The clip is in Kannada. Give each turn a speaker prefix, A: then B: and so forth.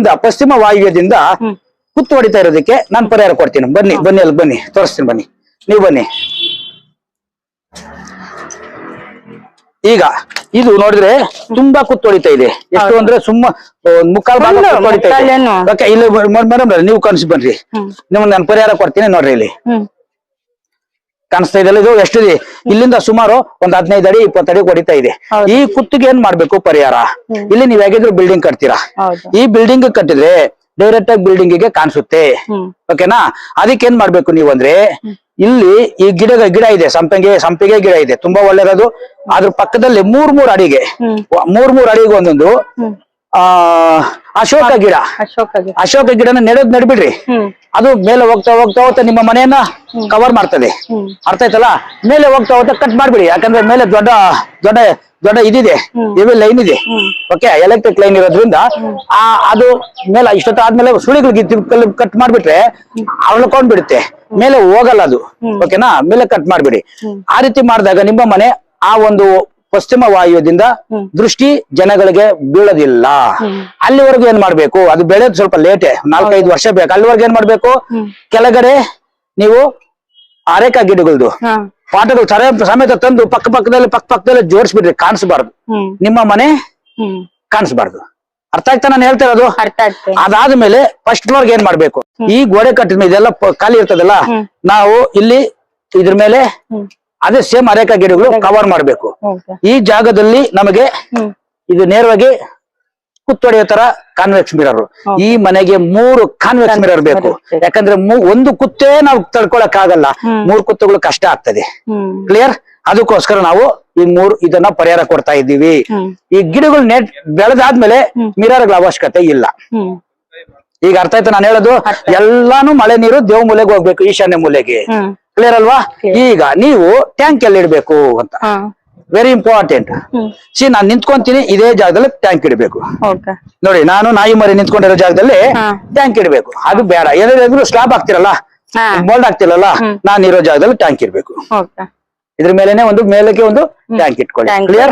A: ಇಂದ ಪಶ್ಚಿಮ ವಾಯುವ್ಯದಿಂದ. ಕುತ್ತು ಹೊಡಿತಾ ಇರೋದಕ್ಕೆ ನಾನು ಪರಿಹಾರ ಕೊಡ್ತೀನಿ. ಬನ್ನಿ ಬನ್ನಿ ಅಲ್ಲಿ ಬನ್ನಿ. ತೋರಿಸ್ತೀನಿ ಬನ್ನಿ. ನೀವು ಬನ್ನಿ. ಈಗ ಇದು ನೋಡಿದ್ರೆ ತುಂಬಾ ಕುತ್ತು ಹೊಡಿತಾ ಇದೆ. ಎಷ್ಟು ಅಂದ್ರೆ ಸುಮ್ಮ ಮುಕ್ಕಾಲ್ ಭಾಗ
B: ಫುಲ್ಲು,
A: ಹೊಡಿತಾ ಇದೆ. ಓಕೆ ಇಲ್ಲಿ ಮೇಡಮ್ ನೀವು ಕನ್ಸಿ ಬನ್ರಿ. ನಿಮ್ಗೆ ನಾನು ಪರಿಹಾರ ಕೊಡ್ತೀನಿ ನೋಡ್ರಿ ಇಲ್ಲಿ. ಕಾಣಿಸ್ತಾ ಇದೆಲ್ಲ ಇದು ಎಷ್ಟಿದೆ? ಇಲ್ಲಿಂದ ಸುಮಾರು ಒಂದ್ ಹದಿನೈದು ಅಡಿ ಇಪ್ಪತ್ತು ಅಡಿ ಹೊಡಿತಾ ಇದೆ. ಈ ಕುತ್ತಿಗೆ ಏನ್ ಮಾಡ್ಬೇಕು ಪರಿಹಾರ? ಇಲ್ಲಿ ನೀವ್ ಹೇಗಿದ್ರು ಬಿಲ್ಡಿಂಗ್ ಕಟ್ತೀರಾ? ಈ ಬಿಲ್ಡಿಂಗ್ ಕಟ್ಟಿದ್ರೆ ಡೈರೆಕ್ಟ್ ಆಗಿ ಬಿಲ್ಡಿಂಗ್ಗೆ ಕಾಣಿಸುತ್ತೆ. ಓಕೆನಾ ಅದಕ್ಕೆ ಏನ್ ಮಾಡ್ಬೇಕು ನೀವು ಅಂದ್ರೆ ಇಲ್ಲಿ ಈ ಗಿಡ ಗಿಡ ಇದೆ ಸಂಪಿಗೆ ಸಂಪಿಗೆ ಗಿಡ ಇದೆ ತುಂಬಾ ಒಳ್ಳೇದದು ಅದ್ರ ಪಕ್ಕದಲ್ಲಿ ಮೂರ್ ಮೂರ್ ಅಡಿಗೆ. ಮೂರ್ ಮೂರ್ ಅಡಿಗೆ ಒಂದೊಂದು ಆ ಅಶೋಕ ಗಿಡ.
B: ಅಶೋಕ ಗಿಡ.
A: ಅಶೋಕ ಗಿಡನ ನೆಡೋದ್ ನೆಡ್ಬಿಡ್ರಿ. ಅದು ಮೇಲೆ ಹೋಗ್ತಾ ಹೋಗ್ತಾ ಹೋಗ್ತಾ ನಿಮ್ಮ ಮನೆಯನ್ನ ಕವರ್ ಮಾಡ್ತದೆ. ಅರ್ಥ ಆಯ್ತಲ್ಲ? ಮೇಲೆ ಹೋಗ್ತಾ ಹೋಗ್ತಾ ಕಟ್ ಮಾಡ್ಬಿಡಿ. ಯಾಕಂದ್ರೆ ಮೇಲೆ ದೊಡ್ಡ ದೊಡ್ಡ ದೊಡ್ಡ ಇದಿದೆ. ಇವೆ ಲೈನ್ ಇದೆ. ಓಕೆ ಎಲೆಕ್ಟ್ರಿಕ್ ಲೈನ್ ಇರೋದ್ರಿಂದ ಆ ಅದು ಮೇಲೆ ಇಷ್ಟೊತ್ತ ಆದ್ಮೇಲೆ ಸುಳಿಗಳು ಕಟ್ ಮಾಡ್ಬಿಟ್ರೆ ಅವಳ್ಕೊಂಡ್ ಬಿಡುತ್ತೆ ಮೇಲೆ ಹೋಗಲ್ಲ ಅದು. ಓಕೆನಾ ಮೇಲೆ ಕಟ್ ಮಾಡ್ಬಿಡಿ. ಆ ರೀತಿ ಮಾಡಿದಾಗ ನಿಮ್ಮ ಮನೆ ಆ ಒಂದು ಪಶ್ಚಿಮ ವಾಯುವದಿಂದ ದೃಷ್ಟಿ ಜನಗಳಿಗೆ ಬೀಳೋದಿಲ್ಲ. ಅಲ್ಲಿವರೆಗೂ ಏನ್ ಮಾಡ್ಬೇಕು? ಅದು ಬೆಳೆಯೋದು ಸ್ವಲ್ಪ ಲೇಟೆ ನಾಲ್ಕೈದು ವರ್ಷ ಬೇಕು. ಅಲ್ಲಿವರೆಗೂ ಏನ್ ಮಾಡ್ಬೇಕು? ಕೆಳಗಡೆ ನೀವು ಅರೆಕ ಗಿಡಗಳದು ಪಾಟಗಳು ಸರ ಸಮೇತ ತಂದು ಪಕ್ಕ ಪಕ್ಕದಲ್ಲಿ ಪಕ್ಕ ಪಕ್ಕದಲ್ಲಿ ಜೋಡಿಸ್ಬಿಡ್ರಿ ಕಾಣಿಸ್ಬಾರ್ದು. ನಿಮ್ಮ ಮನೆ ಕಾಣಿಸ್ಬಾರ್ದು. ಅರ್ಥ ಆಯ್ತಾ ನಾನು ಹೇಳ್ತಾ ಇರೋದು? ಅದಾದ್ಮೇಲೆ ಫಸ್ಟ್ ಫ್ಲೋರ್ಗೆ ಏನ್ ಮಾಡ್ಬೇಕು? ಈ ಗೋಡೆ ಕಟ್ಟಿದ ಇದೆಲ್ಲ ಖಾಲಿ ಇರ್ತದಲ್ಲ? ನಾವು ಇಲ್ಲಿ ಇದ್ರ ಮೇಲೆ ಅದೇ ಸೇಮ್ ಅರೇಕ ಗಿಡಗಳು ಕವರ್ ಮಾಡಬೇಕು. ಈ ಜಾಗದಲ್ಲಿ ನಮಗೆ ಇದು ನೇರವಾಗಿ ಕುತ್ತೊಡೆಯೋ ತರ ಕಾನ್ವೆಕ್ಸ್ ಮಿರರ್ ಈ ಮನೆಗೆ ಮೂರು ಕಾನ್ವೆಕ್ಸ್ ಮಿರರ್ ಬೇಕು. ಯಾಕಂದ್ರೆ ಒಂದು ಕುತ್ತೆ ನಾವು ತಡ್ಕೊಳಕ್ ಆಗಲ್ಲ ಮೂರು ಕುತ್ತುಗಳು ಕಷ್ಟ ಆಗ್ತದೆ. ಕ್ಲಿಯರ್ ಅದಕ್ಕೋಸ್ಕರ ನಾವು ಈ ಮೂರು ಇದನ್ನ ಪರಿಹಾರ ಕೊಡ್ತಾ ಇದ್ದೀವಿ. ಈ ಗಿಡಗಳು ನೆಟ್ ಬೆಳೆದಾದ್ಮೇಲೆ ಮಿರರ್ಗಳ ಅವಶ್ಯಕತೆ ಇಲ್ಲ. ಈಗ ಅರ್ಥ ಆಯ್ತು ನಾನು ಹೇಳೋದು? ಎಲ್ಲಾನು ಮಳೆ ನೀರು ದೇವ್ ಮೂಲೆಗೆ ಹೋಗ್ಬೇಕು ಈಶಾನ್ಯ ಮೂಲೆಗೆ. ಕ್ಲಿಯರ್ ಅಲ್ವಾ? ಈಗ ನೀವು ಟ್ಯಾಂಕ್ ಎಲ್ಲಿ ಇಡಬೇಕು ಅಂತ. ವೆರಿ ಇಂಪಾರ್ಟೆಂಟ್ ಸಿ ನಾನ್ ನಿಂತ್ಕೊಂತೀನಿ ಇದೇ ಜಾಗದಲ್ಲಿ ಟ್ಯಾಂಕ್ ಇಡಬೇಕು. ನೋಡಿ ನಾನು ನಾಯಿ ಮರಿ ನಿಂತ್ಕೊಂಡಿರೋ ಜಾಗದಲ್ಲಿ ಟ್ಯಾಂಕ್ ಇಡಬೇಕು. ಅದು ಬೇಡ. ಏನಾದ್ರು ಸ್ಲಾಬ್
B: ಆಗ್ತಿರಲ್ಲ
A: ಮೋಲ್ಡ್ ಆಗ್ತಿರಲ್ಲ ನಾನು ಇರೋ ಜಾಗದಲ್ಲಿ ಟ್ಯಾಂಕ್ ಇರಬೇಕು
B: ಓಕೆ
A: ಇದ್ರ ಮೇಲೆನೆ ಒಂದು ಮೇಲಕ್ಕೆ ಒಂದು ಟ್ಯಾಂಕ್ ಇಟ್ಕೊಳ್ಳಿ. ಕ್ಲಿಯರ್